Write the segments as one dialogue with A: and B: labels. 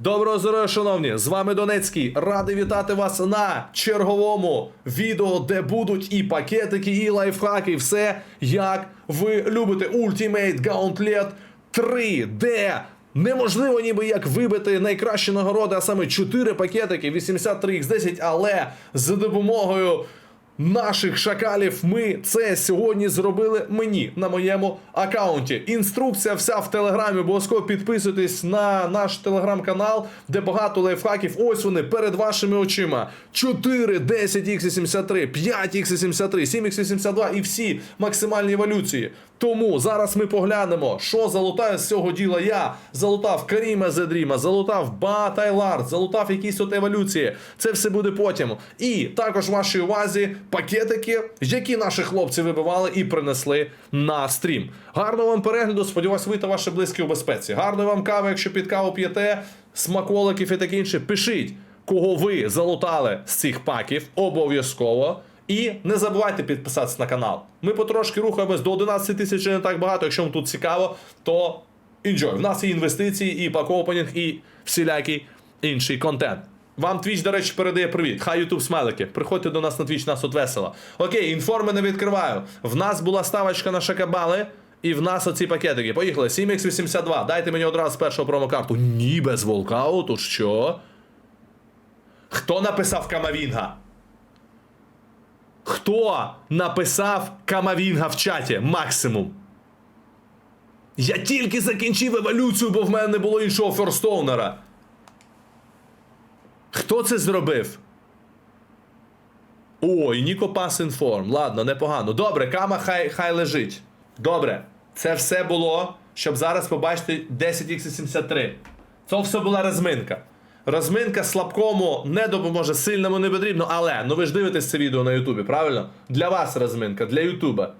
A: Доброго здоров'я, шановні! З вами Донецький. Радий вітати вас на черговому відео, де будуть і пакетики, і лайфхаки, і все як ви любите. Ultimate Gauntlet 3, де неможливо ніби як вибити найкращі нагороди, а саме 4 пакетики 83x10, але за допомогою наших шакалів ми це сьогодні зробили мені на моєму аккаунті. Інструкція вся в телеграмі. Обов'язково підписуйтесь на наш телеграм-канал, де багато лайфхаків. Ось вони перед вашими очима. 4, 10 x 73 5 x 73 7 x 82 і всі максимальні еволюції. Тому зараз ми поглянемо, що залутаю з цього діла я. Залутав Каріма Зедріма, залутав Ба Тайлард, залутав якісь от еволюції. Це все буде потім. І також в вашій увазі пакетики, які наші хлопці вибивали і принесли на стрім. Гарного вам перегляду. Сподіваюсь, ви та ваші близькі у безпеці. Гарної вам кави, якщо під каву п'єте, смаколиків і таке інше. Пишіть, кого ви залутали з цих паків обов'язково. І не забувайте підписатися на канал. Ми потрошки рухаємось до 11 тисяч не так багато. Якщо вам тут цікаво, то enjoy. В нас є інвестиції, і пак-опенінг, і всілякий інший контент. Вам Twitch, до речі, передає привіт. Хай YouTube смайлики. Приходьте до нас на Twitch, нас тут весело. Окей, інформи не відкриваю. В нас була ставочка на шакабали, і в нас оці пакетики. Поїхали. 7x82. Дайте мені одразу з першого промокарту. Ні, без волкауту. Що? Хто написав Камавінга? Хто написав Камавінга в чаті? Максимум. Я тільки закінчив еволюцію, бо в мене не було іншого ферстоунера. Хто це зробив? Ой, Ніко Пас Інформ. Ладно, непогано. Добре, кама хай, хай лежить. Добре. Це все було, щоб зараз побачити 10x73. Це все була розминка. Розминка слабкому не допоможе, сильному не потрібно, але ну ви ж дивитесь це відео на Ютубі, правильно? Для вас розминка, для Ютуба.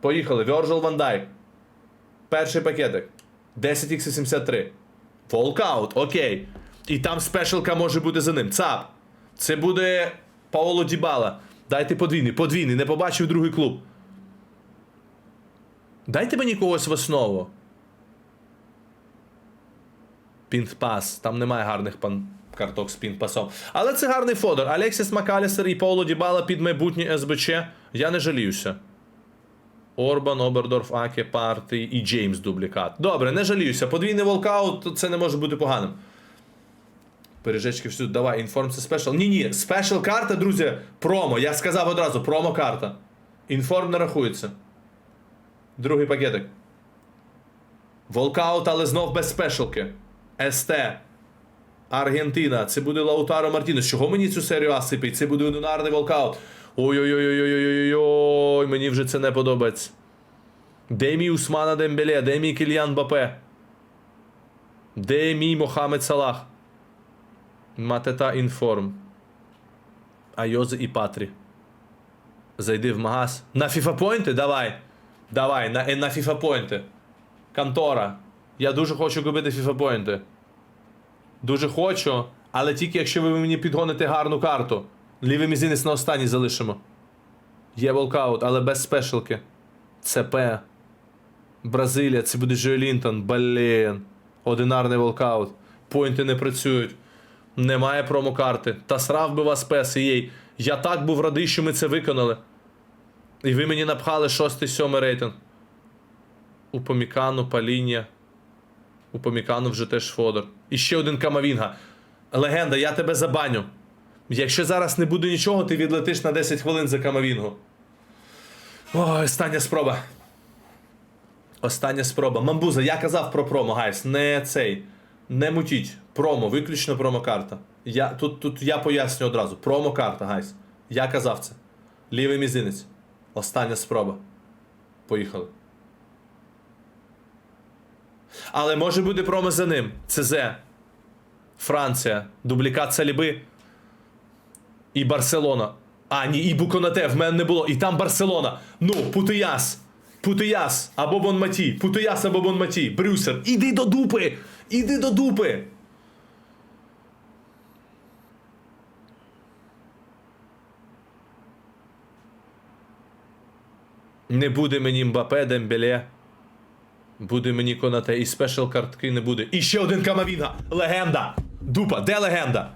A: Поїхали. Virgil van. Перший пакетик. 10x73. Волкаут, окей. І там спешалка може бути за ним. ЦАП. Це буде Паоло Дібала. Дайте подвійний, подвійний, не побачив другий клуб. Дайте мені когось в основу. Пінт-пас. Там немає гарних пан... карток з пінт-пасом. Але це гарний фодор. Алексіс Макалістер і Пауло Дібала під майбутнє СБЧ. Я не жаліюся. Орбан, Обердорф, Аке, Парти і Джеймс дублікат. Добре, не жаліюся. Подвійний волкаут це не може бути поганим. Пережечки всюди, давай, інформ це спешл. Ні, ні, спешл карта, друзі, промо. Я сказав одразу, промо карта. Інформ не рахується. Другий пакетик. Волкаут, але знов без спешалки. СТ. Аргентина. Це буде Лаутаро Мартінес. Чого мені цю серію А сипить? Це буде одинарний волкаут. Ой-ой-ой-ой-ой-ой-ой. Мені вже це не подобається. Де мій Усмана Дембеле? Де мій Кільян Бапе? Де мій Мохамед Салах? Матета інформ. Айозе і Патрі. Зайди в магаз. На FIFA Пойнти? Давай. Давай, на, на FIFA Пойнти. Контора. Я дуже хочу купити FIFA Пойнти. Дуже хочу, але тільки якщо ви мені підгоните гарну карту. Лівий мізинець на останній залишимо. Є волкаут, але без спешалки. ЦП. Бразилія, це буде Джо Лінтон. Блін. Одинарний волкаут. Пойнти не працюють. Немає промокарти. Та срав би вас пес їй. Я так був радий, що ми це виконали. І ви мені напхали 6-7 рейтинг. У Помікану, Паління. У Помікану вже теж Фодор. І ще один Камавінга. Легенда, я тебе забаню. Якщо зараз не буде нічого, ти відлетиш на 10 хвилин за Камавінгу. Ой, остання спроба. Остання спроба. Мамбуза, я казав про промо, гайс. Не цей. Не мутіть. Промо, виключно промокарта. Я, тут, тут я поясню одразу. Промокарта, гайс. Я казав це. Лівий мізинець. Остання спроба. Поїхали. Але може бути промо за ним. ЦЗ. Франція. Дублікат Саліби. І Барселона. А, ні, і Буконате в мене не було. І там Барселона. Ну, Путияс. Путияс або Бонматі. Путияс або Бонматі. Брюсер. Іди до дупи! Іди до дупи! Не буде мені Мбапе, Дембеле. Буде мені Конате. І спешл картки не буде. І ще один Камавінга. Легенда. Дупа, де легенда?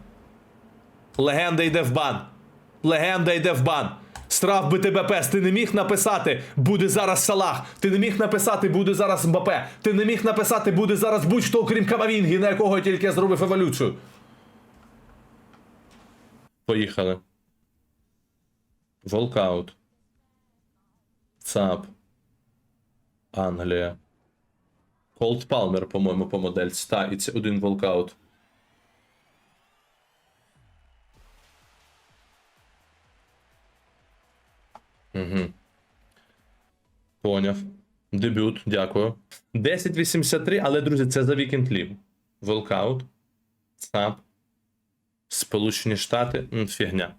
A: Легенда йде в бан. Легенда йде в бан. Страф би тебе пес. Ти не міг написати, буде зараз Салах. Ти не міг написати, буде зараз Мбапе. Ти не міг написати, буде зараз будь-хто, окрім Камавінгі, на якого я тільки зробив еволюцію. Поїхали. Волкаут. ЦАП. Англія. Колд Палмер, по-моєму, по модельці. Та, і це один волкаут. Угу. Поняв. Дебют, дякую. 1083, але, друзі, це за вікенд лів. Волкаут. ЦАП. Сполучені Штати. Фігня.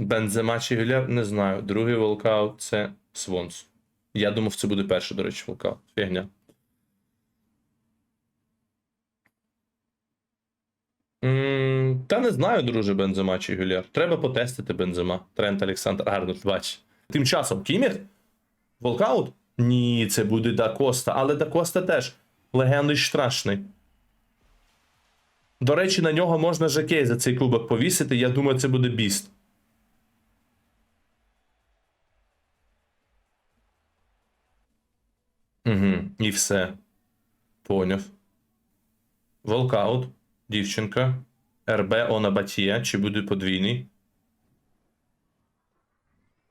A: Бензема чи Гюлєр, не знаю. Другий волкаут це Свонс. Я думав, це буде перший, до речі, волкаут. Фігня. М, Та не знаю, друже, Бензема чи Гюлєр. Треба потестити Бензема. Трент Олександр Арнольд, бач. Тим часом Кіміх? Волкаут? Ні, це буде Да Коста, але Да Коста теж легендний страшний. До речі, на нього можна жакей за цей кубок повісити. Я думаю, це буде біст. Угу, і все. Поняв. Волкаут, дівчинка. РБ Она Батія. Чи буде подвійний?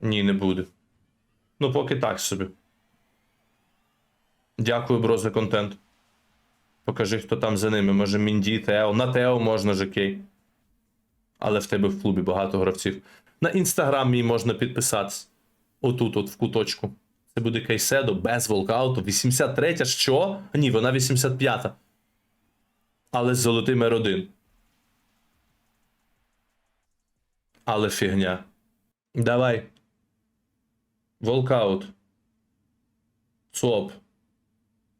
A: Ні, не буде. Ну, поки так собі. Дякую, бро, за контент. Покажи, хто там за ними. Може, Мінді, Тео. На Тео можна Жекей. Але в тебе в клубі багато гравців. На інстаграм мій можна підписатися. Отут, от в куточку. Це буде Кайседо без волкауту. 83 що? Ні, вона 85-та. Але з золотим R1. Але фігня. Давай. Волкаут. ЦОП.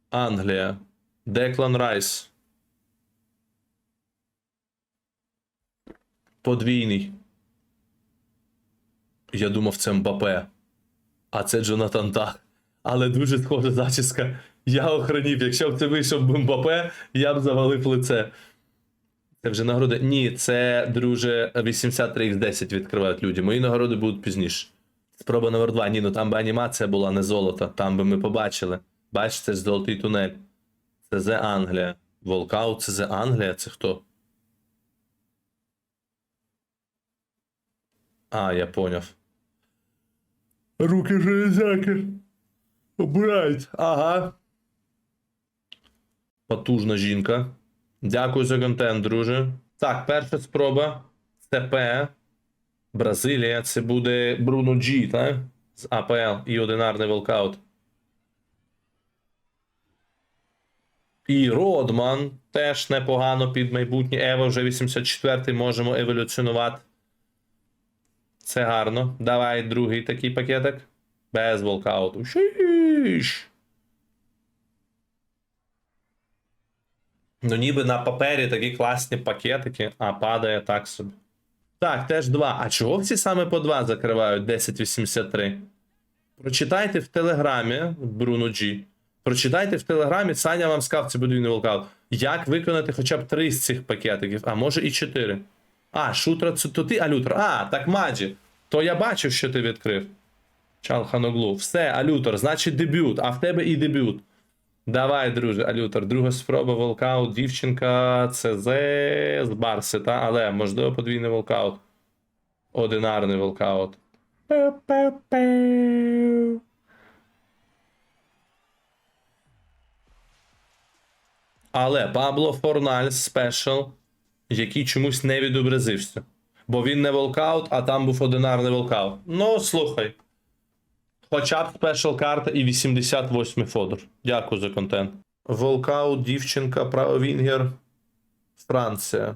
A: Англія. Деклан Райс. Подвійний. Я думав, це Мбапе. А це Джонатан Тах. Але дуже схожа зачіска. Я охренів. Якщо б це вийшов би Мбапе, я б завалив лице. Це вже нагороди. Ні, це, друже, 83x10 відкривають люди. Мої нагороди будуть пізніше. Спроба номер 2. Ні, ну там би анімація була не золото. Там би ми побачили. Бачите, це ж золотий тунель. Це Зе Англія. Волкаут це Зе Англія. Це хто? А, я поняв. Руки железяки. Обирають. Ага. Потужна жінка. Дякую за контент, друже. Так, перша спроба. ЦП. Бразилія. Це буде Бруно Джі, так? З АПЛ і одинарний волкаут. І Родман теж непогано під майбутнє. Ево вже 84-й можемо еволюціонувати. Це гарно. Давай другий такий пакетик. Без волкауту. Шиш. Ну, ніби на папері такі класні пакетики, а падає так собі. Так, теж два. А чого всі саме по два закривають 1083? Прочитайте в Телеграмі Бруно G. Прочитайте в Телеграмі, Саня вам сказав, це подвійний волкаут. Як виконати хоча б три з цих пакетиків, а може і чотири. А, шутра, це то ти, Алютер. А, так Маджі. То я бачив, що ти відкрив. Чалханоглу. Все, Алютер, значить дебют, а в тебе і дебют. Давай, друже, Алютер, друга спроба волкаут, дівчинка, ЦЗ з Барси, та? але можливо подвійний волкаут. Одинарний волкаут. Але Пабло Форналь спешл, який чомусь не відобразився. Бо він не волкаут, а там був одинарний волкаут. Ну, слухай. Хоча б спешл карта і 88 Фодор. Дякую за контент. Волкаут, дівчинка, правовінгер. Франція.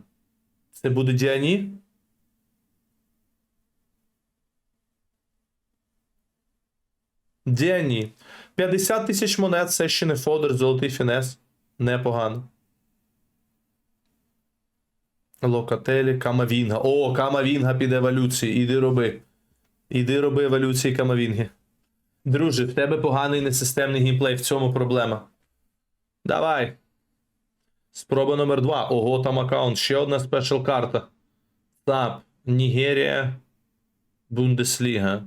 A: Це буде Діані? Діані. 50 тисяч монет це ще не Фодор, золотий фінес. Непогано. Локателі, Камавінга. О, Камавінга під еволюції. Іди роби. Іди роби еволюції Камавінги. Друже, в тебе поганий несистемний геймплей, в цьому проблема. Давай. Спроба номер два. Ого, там аккаунт. Ще одна спешл карта. ТАП. Нігерія. Бундесліга.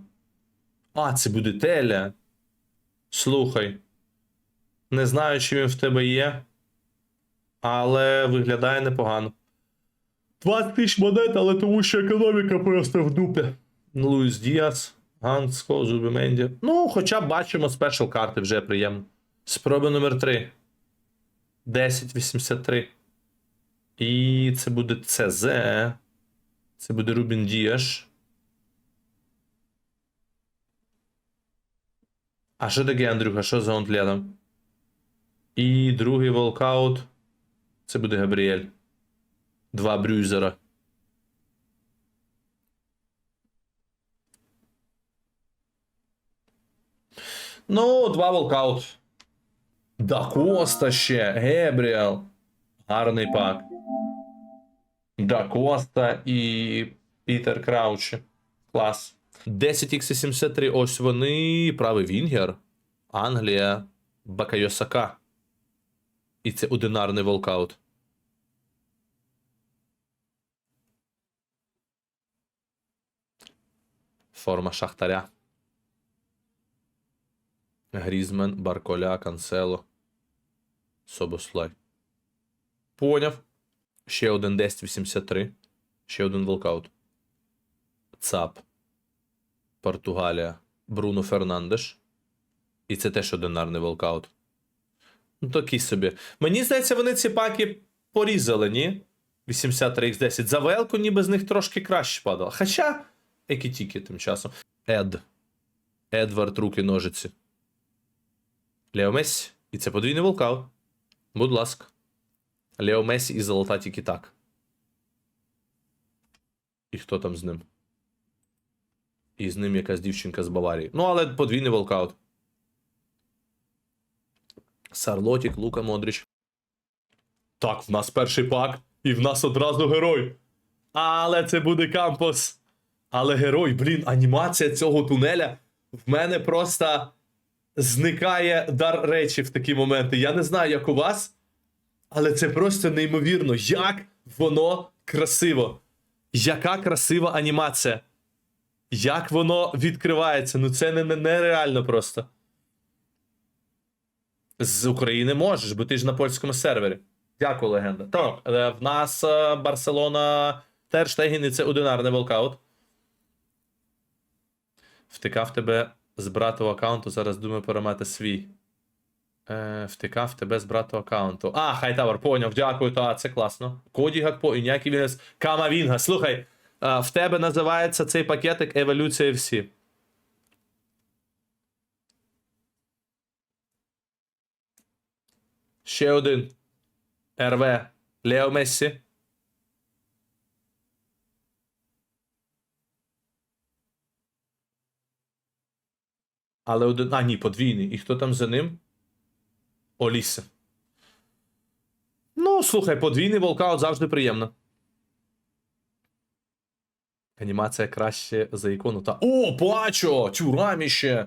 A: А, це буде Теля. Слухай. Не знаю, чи він в тебе є. Але виглядає непогано. 20 тисяч монет, але тому що економіка просто в дупі. Луїс Діас, Ганско, Зубіменді. Ну, хоча бачимо спешл карти вже приємно. Спроба номер 3. 1083. І це буде ЦЗ. Це буде Рубін Діаш. А що таке, Андрюха? Що за онтлядом? І другий волкаут. Це буде Габріель. Два брюзера. Ну, два волкаут. Да Коста ще, Гебріел. Гарний пак. Да Коста і Пітер Краучі. Клас. 10x73. Ось вони. Правий Вінгер. Англія. Бакайосака. І це одинарний волкаут. Форма Шахтаря. Грізмен, Барколя, Канцело. Собослай. Поняв. Ще один 1083. Ще один волкаут. ЦАП. Португалія. Бруно Фернандеш. І це теж одинарний волкаут. Ну, такий собі. Мені здається, вони ці паки порізали, ні? 83x10. За велку ніби з них трошки краще падало. Хоча, які тільки тим часом. Ед. Едвард, руки, ножиці. Лео Месі. І це подвійний волкаут. Будь ласка. Лео Месі і золота тільки так. І хто там з ним? І з ним якась дівчинка з Баварії. Ну, але подвійний волкаут. Сарлотік, Лука Модрич. Так, в нас перший пак, і в нас одразу герой. Але це буде кампус. Але герой, блін, анімація цього тунеля в мене просто зникає дар речі в такі моменти. Я не знаю, як у вас, але це просто неймовірно, як воно красиво. Яка красива анімація. Як воно відкривається. Ну це не, не, нереально просто. З України можеш, бо ти ж на польському сервері. Дякую, легенда. Так, е, в нас е, Барселона Терштеген і це одинарний волкаут. Втикав тебе з братого аккаунту. Зараз думаю перемати свій. Е, втикав тебе з братого аккаунту. А, Хайтавер, поняв, дякую, та це класно. Коді Гакпо ніякий Вінес. Камавінга. Слухай, е, в тебе називається цей пакетик Еволюція всі. Ще один. РВ. Лео Мессі. Але один. А, ні, подвійний. І хто там за ним? Оліса. Ну, слухай, подвійний волкаут завжди приємно. Анімація краще за ікону. Та. О, Пачо! Тюраміще!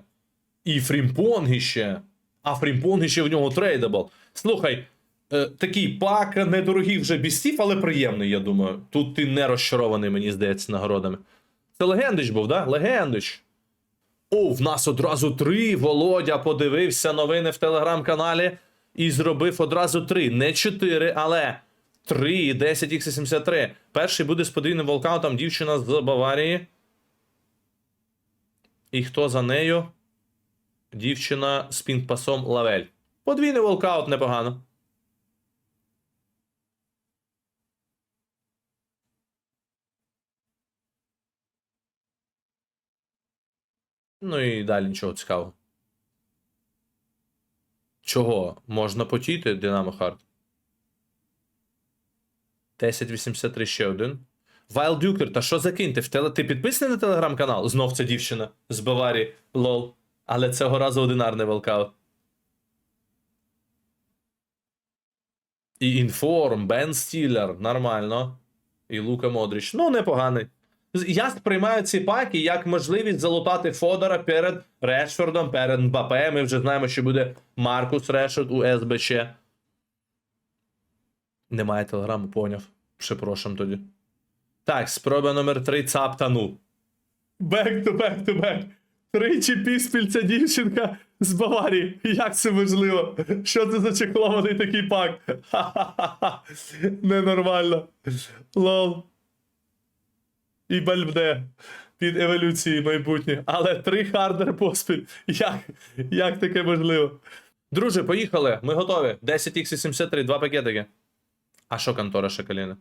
A: І Фрімпонгіще. А Фрімпонгіще в нього трейдабл. Слухай, е, такий пак недорогий вже бістів, але приємний, я думаю. Тут ти не розчарований, мені здається, нагородами. Це Легендич був, да? Легендич. О, в нас одразу три. Володя подивився новини в телеграм-каналі і зробив одразу три. Не чотири, але три. 10 x 73 Перший буде з подвійним волкаутом дівчина з Баварії. І хто за нею? Дівчина з пінг-пасом Лавель. Подвійний волкаут непогано. Ну і далі нічого цікавого. Чого? Можна потіти Динамо Хард. 1083 ще один. Вайл Дюкер, та що закиньте? В теле... Ти підписаний на телеграм-канал? Знов ця дівчина з Баварії. Лол. Але цього разу одинарний волкаут. І інформ, Бен Стілер, нормально. І Лука Модріч. Ну, непоганий. Я сприймаю ці паки як можливість залутати Фодора перед Решфордом, перед Мбапе. Ми вже знаємо, що буде Маркус Решфорд у СБЧ. Немає телеграму, поняв. Припрошам тоді. Так, спроба номер 3 цаптану. Back to back to back. Тричі піспіль ця дівчинка з Баварії. Як це можливо? Що це за чеклований такий пак? Ха-ха-ха. Ненормально. Лол. І бальбде під еволюції майбутнє. Але три хардер поспіль. Як, як таке можливо? Друже, поїхали. Ми готові. 10x83, два пакетики. А що контора Шакаліна?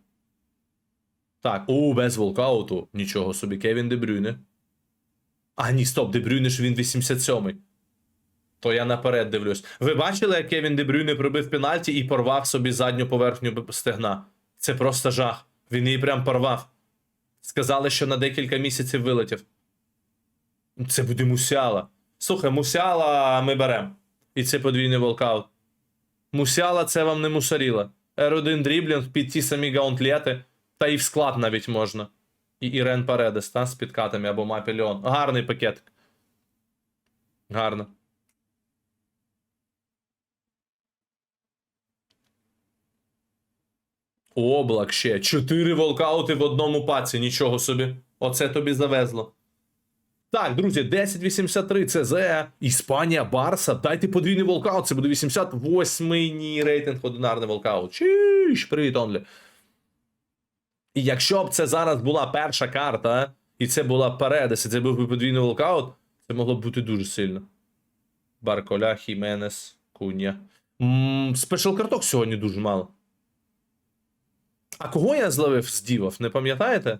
A: Так, у, без волкауту. Нічого собі, Кевін Дебрюйне. А, ні, стоп, Дебрюйне ж він 87-й. То я наперед дивлюсь. Ви бачили, як Кевін Дебрюйне пробив пенальті і порвав собі задню поверхню стегна? Це просто жах. Він її прям порвав. Сказали, що на декілька місяців вилетів. Це буде Мусяла. Слухай, Мусяла ми беремо. І це подвійний волкаут. Мусяла це вам не мусаріла. R1 дріблінг під ті самі гаунтлети, та і в склад навіть можна. І Ірен Паредес, та, з підкатами або Мапі Леон. Гарний пакет. Гарно. Облак ще. Чотири волкаути в одному паці. Нічого собі. Оце тобі завезло. Так, друзі, 1083 ЦЗ, Іспанія, Барса. Дайте подвійний волкаут. Це буде 88-й рейтинг одинарний волкаут. Чіш, привіт, Онлі. І якщо б це зараз була перша карта, і це була Передес, це був би подвійний волкаут, це могло б бути дуже сильно. Барколя, Хіменес, Куня. Спешл карток сьогодні дуже мало. А кого я зловив з дівов, не пам'ятаєте?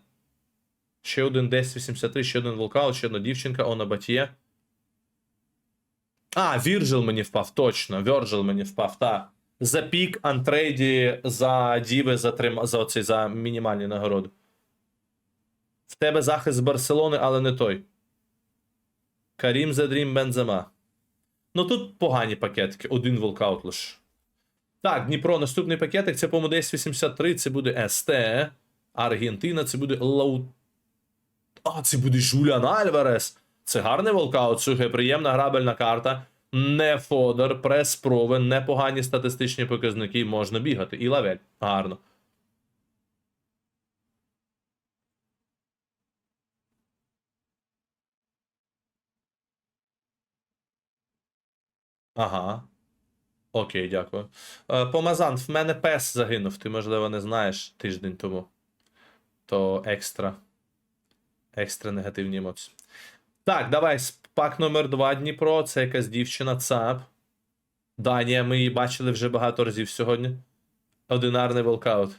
A: Ще один 1083, ще один волкаут, ще одна дівчинка, Она Батіє. А, Вірджил мені впав, точно. Вірджил мені впав, та. За пік антрейді за діви за, трим... за, оці, за мінімальні нагороди. В тебе захист з Барселони, але не той. Карім Задрім Бензема. Ну тут погані пакетики, один волкаут лише. Так, Дніпро, наступний пакетик, це по-моєму 1083, це буде СТ. Аргентина, це буде Лау. А, це буде Жуліан Альварес. Це гарний волкаут, слухай, приємна грабельна карта. Не Фодор, прес провен, непогані статистичні показники, можна бігати. І лавель. Гарно. Ага. Окей, дякую. Е, Помазан, в мене пес загинув, ти, можливо, не знаєш тиждень тому. То екстра. Екстра негативні емоції. Так, давай. Пак номер 2 Дніпро. Це якась дівчина ЦАП. Данія, ми її бачили вже багато разів сьогодні. Одинарний волкаут.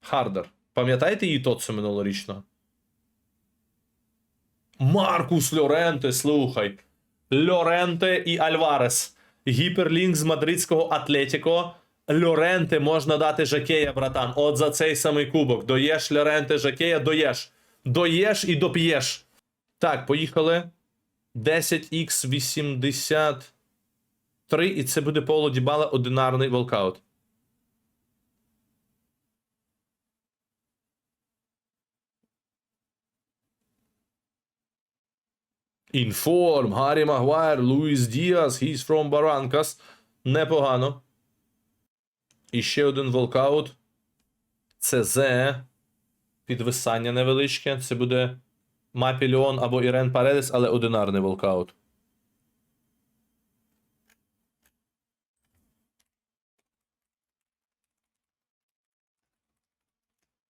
A: Хардер. Пам'ятаєте її Тоцу минулорічного? Маркус Льоренте, слухай. Льоренте і Альварес. Гіперлінк з мадридського Атлетіко. Льоренте можна дати Жакея, братан. От за цей самий кубок. Доєш Льоренте Жакея, доєш. Доєш і доп'єш. Так, поїхали. 10х83. І це буде Поло Дібала одинарний волкаут. Інформ, Гаррі Магуайр, Луїс Діас, he's from Barrancas. Непогано. І ще один волкаут. ЦЗ. Підвисання невеличке. Це буде Мапіліон або Ірен Паредес, але одинарний волкаут.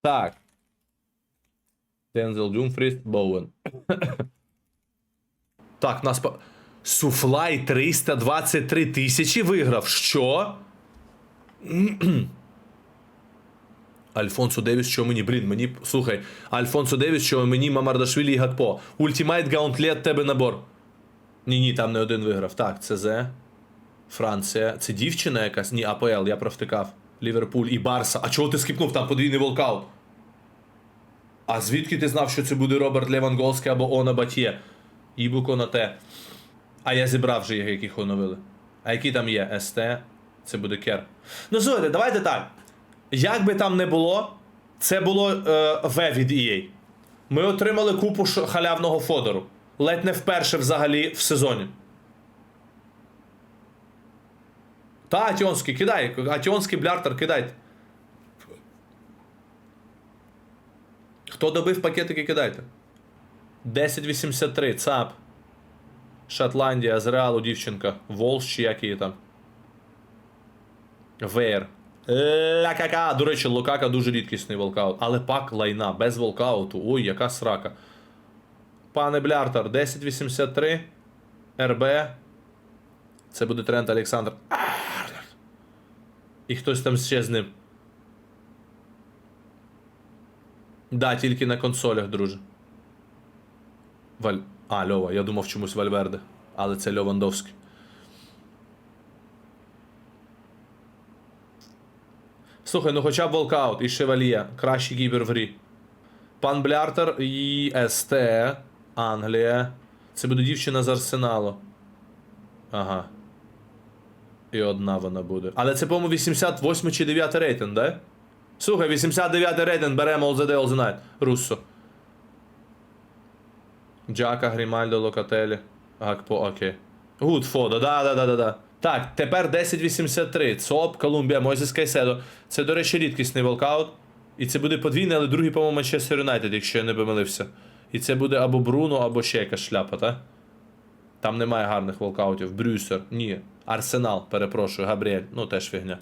A: Так. Дензел Дюмфріс, Боуен. Так, нас по. Суфлай 323 тисячі виграв. Що? Альфонсо Девіс, що мені, блін, мені. Слухай, Альфонсо Девіс, що мені Мамардашвілі і Гакпо. Ультимайт Гаунтлет тебе набор. Ні, ні, там не один виграв. Так, ЦЗ. Франція. Це дівчина якась? Ні, АПЛ, я провтикав. Ліверпуль і Барса. А чого ти скипнув там подвійний волкаут? А звідки ти знав, що це буде Роберт Леванголський або Она Батє? Ібу Конате. А я зібрав вже їх, яких оновили. А які там є? СТ, Це буде кер. Ну слухайте, давайте так. Як би там не було, це було е, від EA. Ми отримали купу халявного фодору. Ледь не вперше взагалі в сезоні. Та, Атіонський, кидай. Атіонський бляртер, кидайте. Хто добив пакетики, кидайте. 1083, ЦАП. Шотландія, з Реалу дівчинка. Волш чи як її там. Вейер. Лакака. До речі, Лукака дуже рідкісний волкаут. Але пак лайна, без волкауту. Ой, яка срака. Пане Бляртер, 1083. РБ. Це буде Трент Олександр. І хтось там ще з ним. Да, тільки на консолях, друже. Валь... А, Льова, я думав чомусь Вальверде. Але це Льовандовський. Слухай, ну хоча б волкаут і Шевальє. Кращий гібер в грі. Пан Бляртер і СТ. Англія. Це буде дівчина з Арсеналу. Ага. І одна вона буде. Але це, по-моєму, 88 чи 9 рейтинг, да? Слухай, 89 рейтинг беремо All the Day, All the Night. Руссо. Джака, Грімальдо, Локателі. Гакпо, окей. Гуд, Фодо, да, да, да, да, да. Так, тепер 1083. ЦОП, Колумбія, Мойзес Кайседо. Це, до речі, рідкісний волкаут. І це буде подвійний, але другий, по-моєму, Манчестер Юнайтед, якщо я не помилився. І це буде або Бруно, або ще якась шляпа, так? Там немає гарних волкаутів. Брюсер, ні. Арсенал, перепрошую, Габріель. Ну, теж фігня.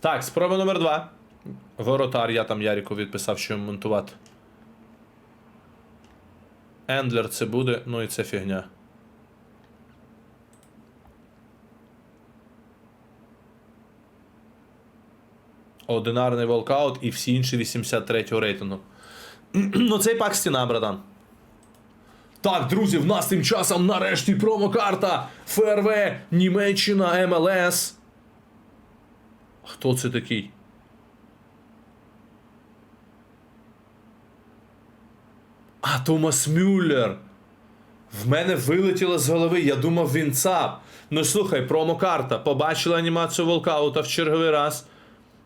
A: Так, спроба номер два. Воротар, я там Ярику відписав, що йому монтувати. Ендлер це буде, ну і це фігня. Одинарний волкаут і всі інші 83 го рейтингу. ну цей пак стіна, братан. Так, друзі, в нас тим часом нарешті промокарта ФРВ Німеччина МЛС. Хто це такий? А, Томас Мюллер. В мене вилетіло з голови, я думав він ЦАП. Ну слухай, промокарта. Побачили анімацію волкаута в черговий раз.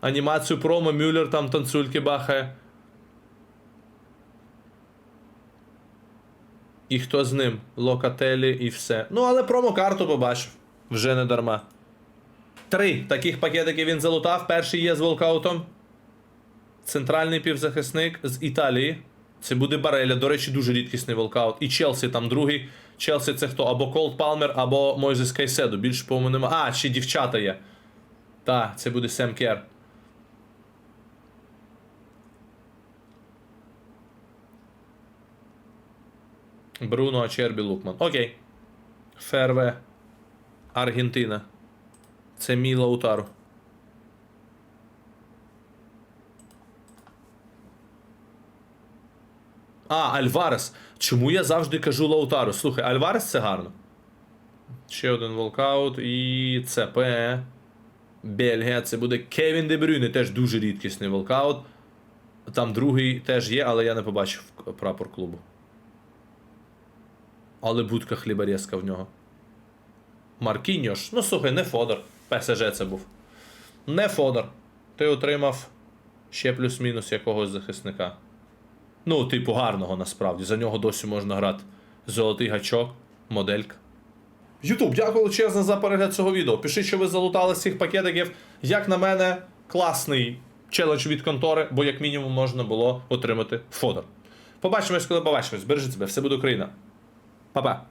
A: Анімацію промо, Мюллер там танцюльки бахає. І хто з ним? Локателі і все. Ну, але промокарту побачив. Вже не дарма. Три таких пакетики він залутав. Перший є з волкаутом. Центральний півзахисник з Італії. Це буде Бареля. До речі, дуже рідкісний волкаут. І Челсі там другий. Челсі це хто? Або Колд Палмер, або Мойзес Кайседо. Більше, по-моєму, нема. А, ще дівчата є. Так, це буде Сем Кер. Бруно Ачербі Лукман. Окей. ФРВ. Аргентина. Це мій Лаутару. А, Альварес. Чому я завжди кажу Лаутару? Слухай, Альварес це гарно. Ще один волкаут. І ЦП. Бельгія. Це буде Кевін Дебрюйне, теж дуже рідкісний волкаут. Там другий теж є, але я не побачив прапор клубу. Але будка хлібарєска в нього. Маркіньош. Ну слухай, не Фодор. ПСЖ це був. Не Фодор. Ти отримав ще плюс-мінус якогось захисника. Ну, типу, гарного насправді. За нього досі можна грати. Золотий гачок, моделька. Ютуб, дякую величезно за перегляд цього відео. Пишіть, що ви залутали з цих пакетиків. Як на мене, класний челендж від контори, бо як мінімум можна було отримати фото. Побачимось, коли побачимось. Бережіть себе, все буде Україна. Па-па.